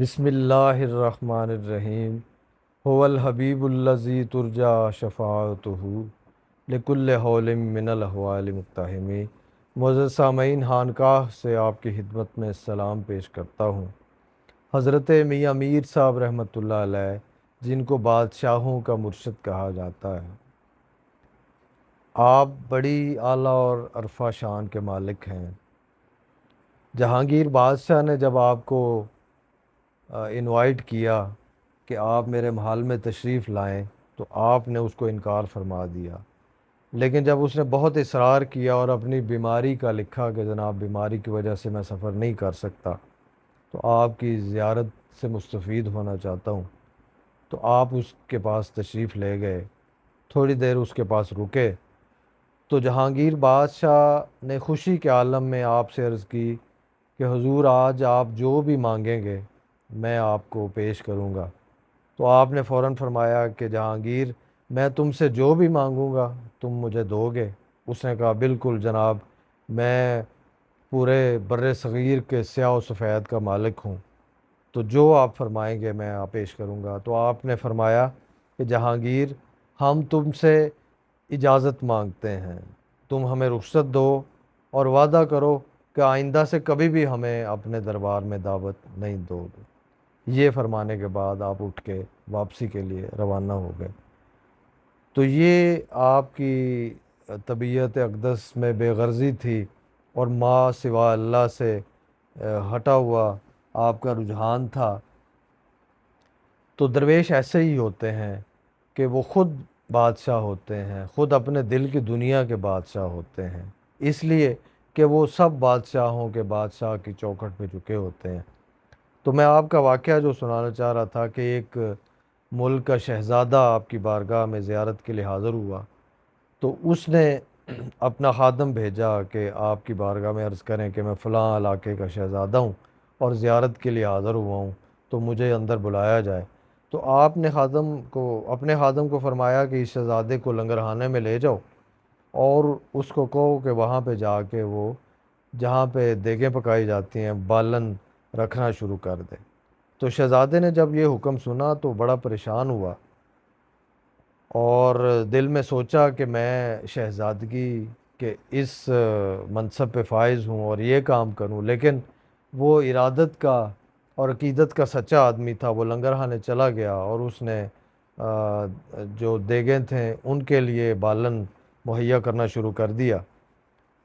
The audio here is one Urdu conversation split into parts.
بسم اللہ الرحمن الرحیم۔ هو الحبیب الذی ترجا شفاعتہ۔ لکل حول من الحوال مقتحمی معزز سامعین، خانقاہ سے آپ کی خدمت میں سلام پیش کرتا ہوں۔ حضرت میاں میر صاحب رحمۃ اللہ علیہ، جن کو بادشاہوں کا مرشد کہا جاتا ہے۔ آپ بڑی اعلیٰ اور عرفہ شان کے مالک ہیں۔ جہانگیر بادشاہ نے جب آپ کو انوائٹ کیا کہ آپ میرے محل میں تشریف لائیں تو آپ نے اس کو انکار فرما دیا۔ لیکن جب اس نے بہت اصرار کیا اور اپنی بیماری کا لکھا کہ جناب بیماری کی وجہ سے میں سفر نہیں کر سکتا، تو آپ کی زیارت سے مستفید ہونا چاہتا ہوں۔ تو آپ اس کے پاس تشریف لے گئے، تھوڑی دیر اس کے پاس رکے۔ تو جہانگیر بادشاہ نے خوشی کے عالم میں آپ سے عرض کی کہ حضور آج آپ جو بھی مانگیں گے میں آپ کو پیش کروں گا۔ تو آپ نے فوراً فرمایا کہ جہانگیر، میں تم سے جو بھی مانگوں گا تم مجھے دو گے۔ اس نے کہا، بالکل جناب، میں پورے بر صغیر کے سیاہ و سفید کا مالک ہوں۔ تو جو آپ فرمائیں گے میں آپ پیش کروں گا۔ تو آپ نے فرمایا کہ جہانگیر، ہم تم سے اجازت مانگتے ہیں۔ تم ہمیں رخصت دو اور وعدہ کرو کہ آئندہ سے کبھی بھی ہمیں اپنے دربار میں دعوت نہیں دو گے۔ یہ فرمانے کے بعد آپ اٹھ کے واپسی کے لیے روانہ ہو گئے۔ تو یہ آپ کی طبیعت اقدس میں بے غرضی تھی اور ماں سوا اللہ سے ہٹا ہوا آپ کا رجحان تھا۔ تو درویش ایسے ہی ہوتے ہیں کہ وہ خود بادشاہ ہوتے ہیں، خود اپنے دل کی دنیا کے بادشاہ ہوتے ہیں۔ اس لیے کہ وہ سب بادشاہوں کے بادشاہ کی چوکھٹ پہ چکے ہوتے ہیں۔ تو میں آپ کا واقعہ جو سنانا چاہ رہا تھا کہ ایک ملک کا شہزادہ آپ کی بارگاہ میں زیارت کے لیے حاضر ہوا، تو اس نے اپنا خادم بھیجا کہ آپ کی بارگاہ میں عرض کریں کہ میں فلاں علاقے کا شہزادہ ہوں اور زیارت کے لیے حاضر ہوا ہوں، تو مجھے اندر بلایا جائے۔ تو آپ نے خادم کو، اپنے خادم کو فرمایا کہ اس شہزادے کو لنگرہانے میں لے جاؤ اور اس کو کہو کہ وہاں پہ جا کے وہ، جہاں پہ دیگیں پکائی جاتی ہیں، بالن رکھنا شروع کر دے۔ تو شہزادے نے جب یہ حکم سنا تو بڑا پریشان ہوا اور دل میں سوچا کہ میں شہزادگی کے اس منصب پہ فائز ہوں اور یہ کام کروں۔ لیکن وہ ارادت کا اور عقیدت کا سچا آدمی تھا، وہ لنگرہانے چلا گیا اور اس نے جو دیگیں تھے ان کے لیے بالن مہیا کرنا شروع کر دیا۔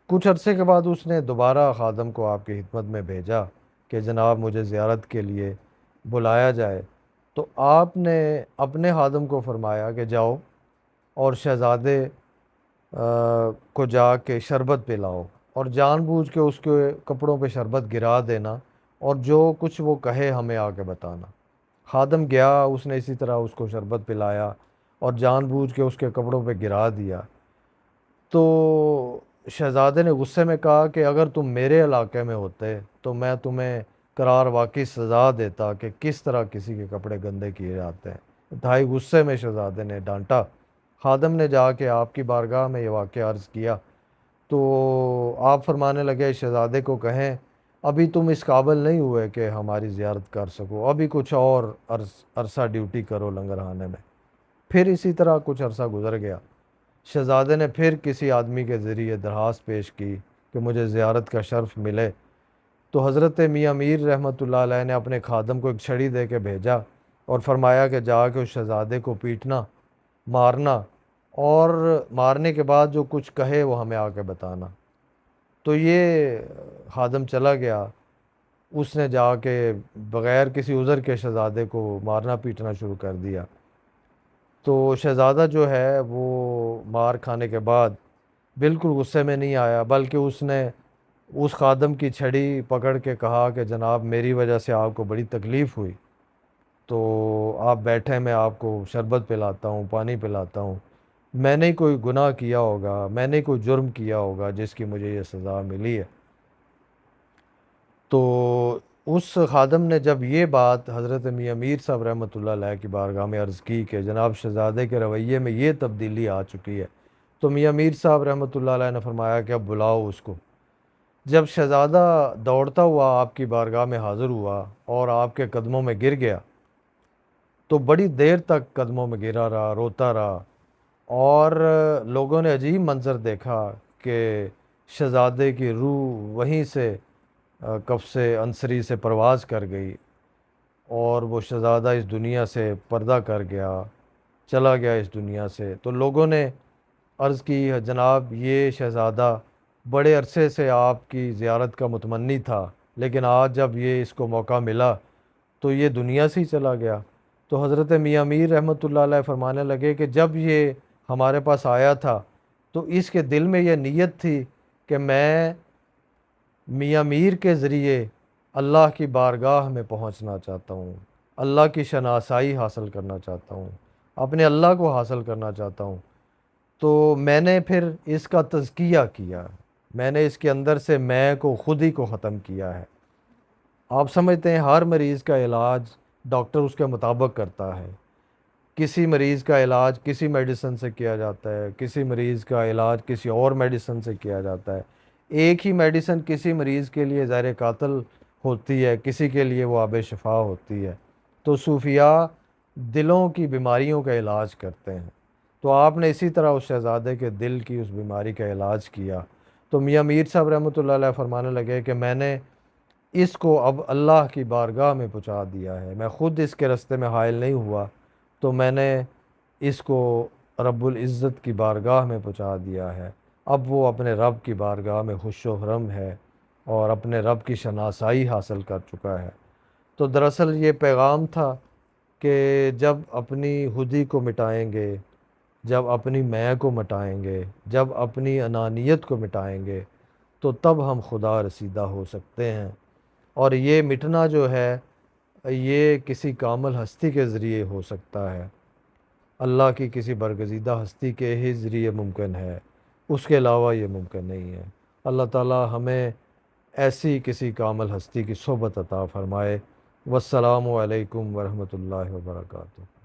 کچھ عرصے کے بعد اس نے دوبارہ خادم کو آپ کی خدمت میں بھیجا۔ کہ جناب مجھے زیارت کے لیے بلایا جائے۔ تو آپ نے اپنے خادم کو فرمایا کہ جاؤ اور شہزادے کو جا کے شربت پلاؤ اور جان بوجھ کے اس کے کپڑوں پہ شربت گرا دینا اور جو کچھ وہ کہے ہمیں آ کے بتانا۔ خادم گیا، اس نے اسی طرح اس کو شربت پلایا اور جان بوجھ کے اس کے کپڑوں پہ گرا دیا۔ تو شہزادے نے غصے میں کہا کہ اگر تم میرے علاقے میں ہوتے تو میں تمہیں قرار واقعی سزا دیتا کہ کس طرح کسی کے کپڑے گندے کیے جاتے ہیں۔ انتہائی غصے میں شہزادے نے ڈانٹا۔ خادم نے جا کے آپ کی بارگاہ میں یہ واقعہ عرض کیا۔ تو آپ فرمانے لگے، شہزادے کو کہیں، ابھی تم اس قابل نہیں ہوئے کہ ہماری زیارت کر سکو۔ ابھی کچھ اور عرصہ ڈیوٹی کرو لنگرہانے میں۔ پھر اسی طرح کچھ عرصہ گزر گیا۔ شہزادے نے پھر کسی آدمی کے ذریعے درخواست پیش کی کہ مجھے زیارت کا شرف ملے۔ تو حضرت میاں میر رحمۃ اللہ علیہ نے اپنے خادم کو ایک چھڑی دے کے بھیجا اور فرمایا کہ جا کے اس شہزادے کو پیٹنا، مارنا اور مارنے کے بعد جو کچھ کہے وہ ہمیں آ کے بتانا۔ تو یہ خادم چلا گیا۔ اس نے جا کے بغیر کسی عذر کے شہزادے کو مارنا، پیٹنا شروع کر دیا۔ تو شہزادہ جو ہے وہ مار کھانے کے بعد بالکل غصے میں نہیں آیا، بلکہ اس نے اس خادم کی چھڑی پکڑ کے کہا کہ جناب میری وجہ سے آپ کو بڑی تکلیف ہوئی۔ تو آپ بیٹھے، میں آپ کو شربت پلاتا ہوں، پانی پلاتا ہوں۔ میں نے کوئی گناہ کیا ہوگا، میں نے کوئی جرم کیا ہوگا جس کی مجھے یہ سزا ملی ہے۔ تو اس خادم نے جب یہ بات حضرت میاں میر صاحب رحمۃ اللہ علیہ کی بارگاہ میں عرض کی کہ جناب شہزادے کے رویے میں یہ تبدیلی آ چکی ہے، تو میاں میر صاحب رحمۃ اللہ علیہ نے فرمایا کہ اب بلاؤ اس کو۔ جب شہزادہ دوڑتا ہوا آپ کی بارگاہ میں حاضر ہوا اور آپ کے قدموں میں گر گیا، تو بڑی دیر تک قدموں میں گرا رہا، روتا رہا اور لوگوں نے عجیب منظر دیکھا کہ شہزادے کی روح وہیں سے کف سے، انصری سے پرواز کر گئی اور وہ شہزادہ اس دنیا سے پردہ کر گیا، چلا گیا اس دنیا سے۔ تو لوگوں نے عرض کی، جناب، یہ شہزادہ بڑے عرصے سے آپ کی زیارت کا متمنی تھا، لیکن آج جب یہ اس کو موقع ملا تو یہ دنیا سے ہی چلا گیا۔ تو حضرت میاں میر رحمۃ اللہ علیہ فرمانے لگے کہ جب یہ ہمارے پاس آیا تھا تو اس کے دل میں یہ نیت تھی کہ میں میاں میر کے ذریعے اللہ کی بارگاہ میں پہنچنا چاہتا ہوں۔ اللہ کی شناسائی حاصل کرنا چاہتا ہوں۔ اپنے اللہ کو حاصل کرنا چاہتا ہوں۔ تو میں نے پھر اس کا تزکیہ کیا۔ میں نے اس کے اندر سے میں کو، خود ہی کو ختم کیا ہے۔ آپ سمجھتے ہیں، ہر مریض کا علاج ڈاکٹر اس کے مطابق کرتا ہے۔ کسی مریض کا علاج کسی میڈیسن سے کیا جاتا ہے، کسی مریض کا علاج کسی اور میڈیسن سے کیا جاتا ہے۔ ایک ہی میڈیسن کسی مریض کے لیے زہر قاتل ہوتی ہے، کسی کے لیے وہ آب شفا ہوتی ہے۔ تو صوفیاء دلوں کی بیماریوں کا علاج کرتے ہیں۔ تو آپ نے اسی طرح اس شہزادے کے دل کی اس بیماری کا علاج کیا۔ تو میاں میر صاحب رحمۃ اللہ علیہ فرمانے لگے کہ میں نے اس کو اب اللہ کی بارگاہ میں پہنچا دیا ہے۔ میں خود اس کے رستے میں حائل نہیں ہوا، تو میں نے اس کو رب العزت کی بارگاہ میں پہنچا دیا ہے۔ اب وہ اپنے رب کی بارگاہ میں خوش و حرم ہے اور اپنے رب کی شناسائی حاصل کر چکا ہے۔ تو دراصل یہ پیغام تھا کہ جب اپنی خودی کو مٹائیں گے، جب اپنی میں کو مٹائیں گے، جب اپنی انانیت کو مٹائیں گے، تو تب ہم خدا رسیدہ ہو سکتے ہیں۔ اور یہ مٹنا جو ہے، یہ کسی کامل ہستی کے ذریعے ہو سکتا ہے۔ اللہ کی کسی برگزیدہ ہستی کے ہی ذریعے ممکن ہے۔ اس کے علاوہ یہ ممکن نہیں ہے۔ اللہ تعالی ہمیں ایسی کسی کامل ہستی کی صحبت عطا فرمائے۔ والسلام علیکم ورحمۃ اللہ وبرکاتہ۔